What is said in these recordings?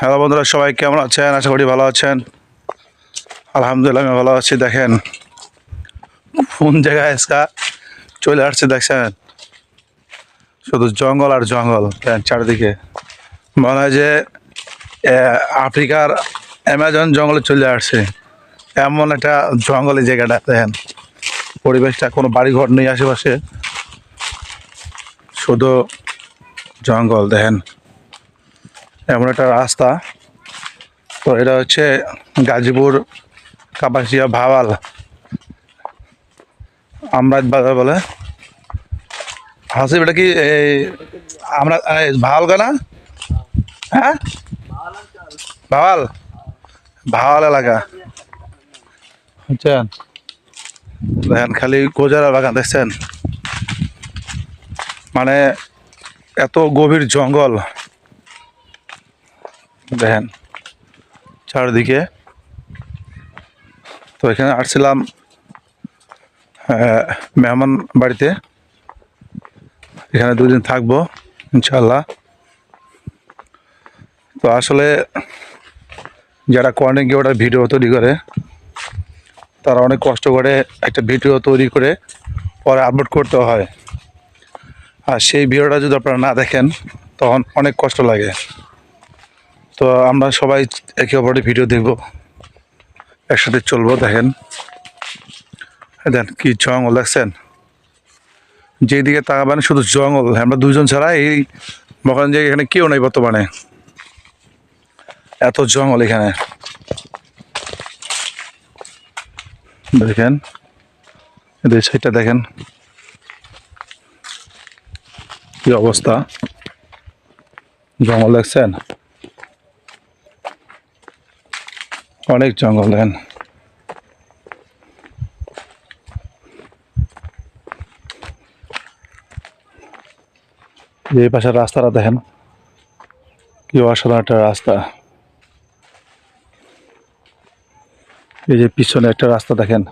Hello বন্ধুরা, সবাই কেমন আছেন? আশা করি ভালো আছেন। আলহামদুলিল্লাহ আমি ভালো আছি, দেখেন। কোন জায়গায় আজকা চলে আসছে, দেখছেন? শুধু জঙ্গল আর জঙ্গল চারিদিকে। মনে হয় যে আফ্রিকার অ্যামাজন জঙ্গলে চলে আসছে। এমন একটা জঙ্গলের জায়গাটা, দেখেন। পরিবেশটা, কোনো বাড়িঘর নেই আশেপাশে। শুধু জঙ্গল, দেখেন। এমন একটা রাস্তা। তো এটা হচ্ছে গাজীপুর কাপাসিয়া ভাওয়াল। আমরাজ বাজার বলে। হাসিব এটা কি এই আমরা ভাওয়াল গানা হ্যাঁ? ভাওয়াল। ভাওয়াল এলাকা। বুঝছেন? দেখেন, খালি গোজারা বাগান, দেখছেন? মানে এত গভীর জঙ্গল। দেখেন, চারদিকে। তো এখানে আসছিলাম মেহমান বাড়িতে। এখানে দুদিন থাকব ইনশাল্লাহ তো আসলে যারা কর্নিং ওটা ভিডিও তৈরি করে, তারা অনেক কষ্ট করে একটা ভিডিও তৈরি করে পরে আপলোড করতে হয়। আর সেই ভিডিওটা যদি আপনারা না দেখেন, তখন অনেক কষ্ট লাগে। তো আমরা সবাই একে অপরের ভিডিও দেখব। একসাথে চলবো, দেখেন। দেখেন কি জঙ্গল, দেখছেন? যেদিকে তাকাবেন শুধু জঙ্গল। আমরা দুজন ছাড়া এই মকান যে এখানে কেউ নেই বর্তমানে। এত জঙ্গল এখানে। দেখেন সাইডটা দেখেন। কি অবস্থা? জঙ্গল, দেখছেন? অনেক জঙ্গল, দেখেন। এই পাশের রাস্তাটা দেখেন, কি অসাধারণ একটা রাস্তা। এই যে পিছনে একটা রাস্তা, দেখেন।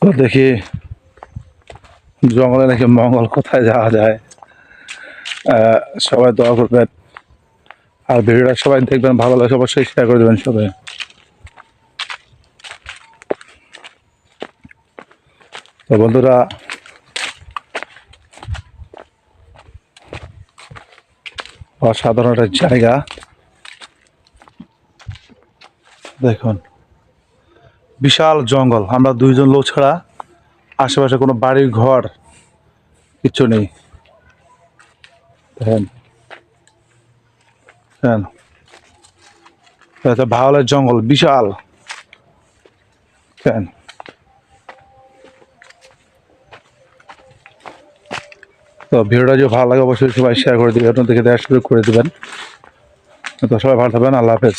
তো দেখি, জঙ্গলে নাকি মঙ্গল কোথায় যাওয়া যায়। সবাই দোয়া করবেন। আর ভিডিওটা সবাই দেখবেন, ভালো লাগে অবশ্যই শেয়ার করে দেবেন সবাই। তো বন্ধুরা, অসাধারণ একটা জায়গা। দেখুন, বিশাল জঙ্গল। আমরা দুইজন লোক ছাড়া আশেপাশে কোনো বাড়ি ঘর কিছু নেই। দেখেন দেখেন এটা ভাওয়ালের জঙ্গল, বিশাল। দেখেন তো ভিডিওটা যদি ভালো লাগে, অবশ্যই সবাই শেয়ার করে দিবেন আপনাদেরকে দেখা শুরু করে দিবেন। তো সবাই ভালো থাকবেন, আল্লাহ হাফেজ।